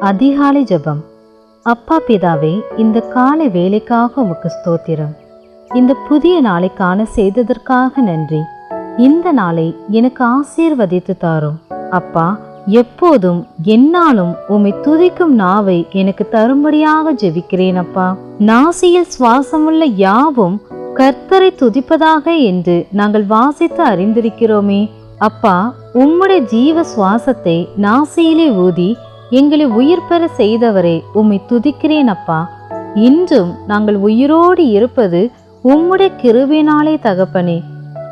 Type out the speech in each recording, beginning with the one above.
அதிகாலை ஜெபம். அப்பா பிதாவே இந்த காலை வேலைக்காக உமக்கு ஸ்தோத்திரம். இந்த புதிய நாளை காண செய்ததற்காக நன்றி. இந்த நாளை எனக்கு ஆசீர்வதித்து தாரும். அப்பா எப்போதும் என்னாலும் உம்மை துதிக்கும் நாவை எனக்கு தரும்படியாக ஜெபிக்கிறேன் அப்பா. நாசியில் சுவாசமுள்ள யாவும் கர்த்தரை துதிப்பதாக என்று நாங்கள் வாசித்து அறிந்திருக்கிறோமே. அப்பா உம்முடைய ஜீவ சுவாசத்தை நாசியிலே ஊதி எங்களை உயிர் பெற செய்தவரே உம்மை துதிக்கிறேன் அப்பா. இன்றும் நாங்கள் உயிரோடு இருப்பது உம்முடைய கிருவினாலே தகப்பனே.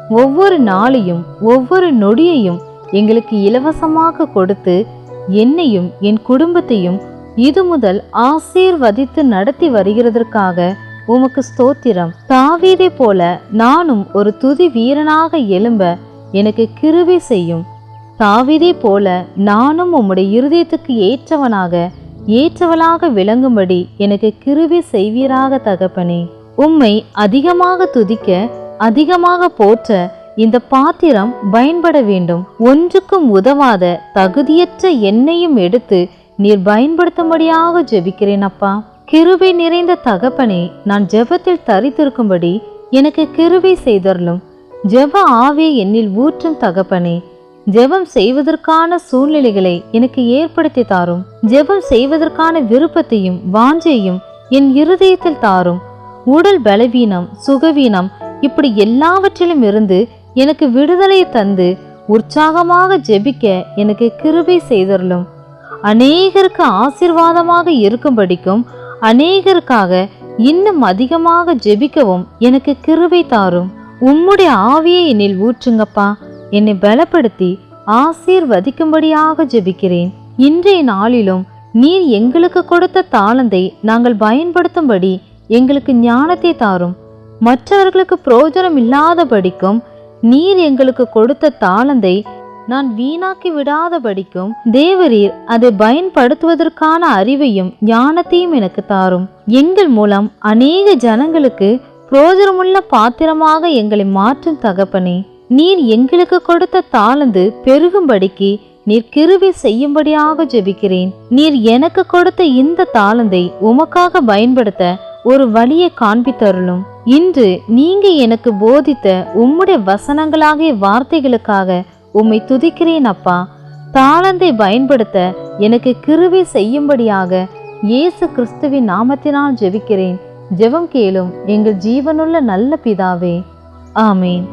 ஒவ்வொரு நாளையும் ஒவ்வொரு நொடியையும் எங்களுக்கு இலவசமாக கொடுத்து என்னையும் என் குடும்பத்தையும் இது முதல் ஆசீர்வதித்து நடத்தி வருகிறதற்காக உமக்கு ஸ்தோத்திரம். தாவீதை போல நானும் ஒரு துதி வீரனாக எழும்ப எனக்கு கிருவி செய்யும். தாவீதை போல நானும் உம்முடைய இருதயத்துக்கு ஏற்றவனாக ஏற்றவளாக விளங்கும்படி எனக்கு கிருவி செய்வீராக தகப்பனே. உம்மை அதிகமாக துதிக்க அதிகமாக போற்ற இந்த பாத்திரம் பயன்பட வேண்டும். ஒன்றுக்கும் உதவாத தகுதியற்ற எண்ணையும் எடுத்து நீர் பயன்படுத்தும்படியாக ஜெபிக்கிறேன் அப்பா. கிருபை நிறைந்த தகப்பனே நான் ஜெபத்தில் தரித்திருக்கும்படி எனக்கு கிருபை செய்தருளும். ஜெப ஆவே என்னில் ஊற்றும் தகப்பனே. ஜெபம் செய்வதற்கான சூழ்நிலைகளை எனக்கு ஏற்படுத்தி தாரும். ஜெபம் செய்வதற்கான விருப்பத்தையும் வாஞ்சையும் என் இருதயத்தில் தாரும். உடல் பலவீனம் சுகவீனம் இப்படி எல்லாவற்றிலும் இருந்து எனக்கு விடுதலை தந்து உற்சாகமாக ஜெபிக்க எனக்கு கிருபை செய்தருளும். அநேகருக்கு ஆசிர்வாதமாக இருக்கும்படிக்கும் அநேகருக்காக இன்னும் அதிகமாக ஜெபிக்கவும் எனக்கு கிருபை தாரும். உம்முடைய ஆவியை என்னில் ஊற்றுங்கப்பா. என்னை பலப்படுத்தி ஆசீர்வதிக்கும்படியாக ஜெபிக்கிறேன். இன்றைய நாளிலும் நீர் எங்களுக்கு கொடுத்த தாளந்தை நாங்கள் பயன்படுத்தும்படி எங்களுக்கு ஞானத்தை தாரும். மற்றவர்களுக்கு பிரயோஜனம் இல்லாதபடிக்கும் நீர் எங்களுக்கு கொடுத்த தாளந்தை நான் வீணாக்கி விடாதபடிக்கும் தேவரீர் அதை பயன்படுத்துவதற்கான அறிவையும் ஞானத்தையும் எனக்கு தாரும். எங்கள் மூலம் அநேக ஜனங்களுக்கு பிரோஜனமுள்ள பாத்திரமாக எங்களை மாற்றும் தகப்பனே. நீர் எங்களுக்கு கொடுத்த தாளந்து பெருகும்படிக்கு நீர் கிருவி செய்யும்படியாக ஜெபிக்கிறேன். நீர் எனக்கு கொடுத்த இந்த தாளந்தை உமக்காக பயன்படுத்த ஒரு வழியை காண்பித்தருளும். இன்று நீங்க எனக்கு போதித்த உம்முடைய வசனங்களாகிய வார்த்தைகளுக்காக உம்மை துதிக்கிறேன் அப்பா. தாளந்தை பயன்படுத்த எனக்கு கிருவி செய்யும்படியாக இயேசு கிறிஸ்துவின் நாமத்தினால் ஜெபிக்கிறேன். ஜெபம் கேளும் எங்கள் ஜீவனுள்ள நல்ல பிதாவே. ஆமேன்.